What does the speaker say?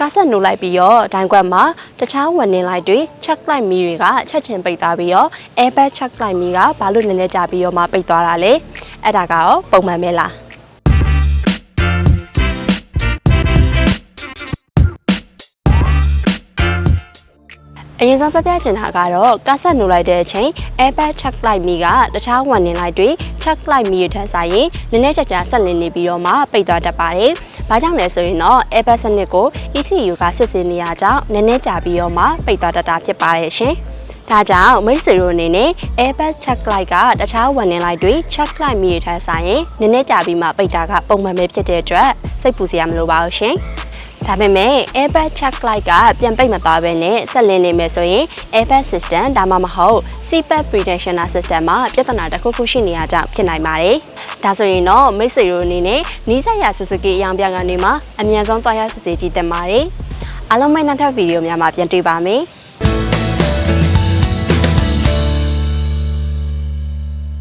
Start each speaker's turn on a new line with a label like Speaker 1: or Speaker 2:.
Speaker 1: ကားဆက်နိုးလိုက်ပြီးတော့ဒိုင်ခွက်မှာတခြားဝန်နေလိုက်တွေ check လိုက်မီတွေကချက်ချင်းပိတ်သွားပြီးတော့ airbag check လိုက်မီကဘာလို့နည်းနည်းကြာပြီးတော့မှပိတ်သွားတာလဲအဲ့ဒါကရောပုံမှန်ပဲလား အရင်ဆုံးပြပြချင်တာကတော့ကားဆက်နိုးလိုက်တဲ့အချိန် airbag check လိုက်မိကတခြားဝန်နေလိုက်တွေ check လိုက်မိရထက်ဆိုင်ရင်နည်းနည်းကြကြဆက်လင်းနေပြီးတော့မှပိတ်သွားတတ်ပါတယ်။ဘာကြောင့်လဲဆိုရင်တော့ airbag စနစ်ကို ECU ကစစ်ဆေးနေရကြောင်းနည်းနည်းကြာပြီးတော့မှပိတ်သွားတတ်တာဖြစ်ပါတယ်ရှင်။ဒါကြောင့်မိတ်ဆွေတို့အနေနဲ့ airbag check လိုက်ကတခြားဝန်နေလိုက်တွေ check လိုက်မိရထက်ဆိုင်ရင်နည်းနည်းကြာပြီးမှပိတ်တာကပုံမှန်ပဲဖြစ်တဲ့အတွက်စိတ်ပူစရာမလိုပါဘူးရှင်။ ဒါပေမဲ့ airbag check light ကပြန်ပိတ်မသွားဘဲနဲ့ဆက်လင်းနေမယ်ဆိုရင် airbag system ဒါမှမဟုတ် seatbelt protectioner system မှာပြဿနာတစ်ခုခုရှိနေရကြောင်းဖြစ်နိုင်ပါတယ်။ဒါဆိုရင်တော့မိတ်ဆွေတို့အနေနဲ့နီးစပ်ရာ Suzuki အရောင်ပြန်ကနေမှာအမြန်ဆုံးသွားရစစ်ဆေးကြည့်သင့်ပါတယ်။အားလုံးပဲနောက်ထပ်ဗီဒီယိုများမှာပြန်တွေ့ပါမယ်။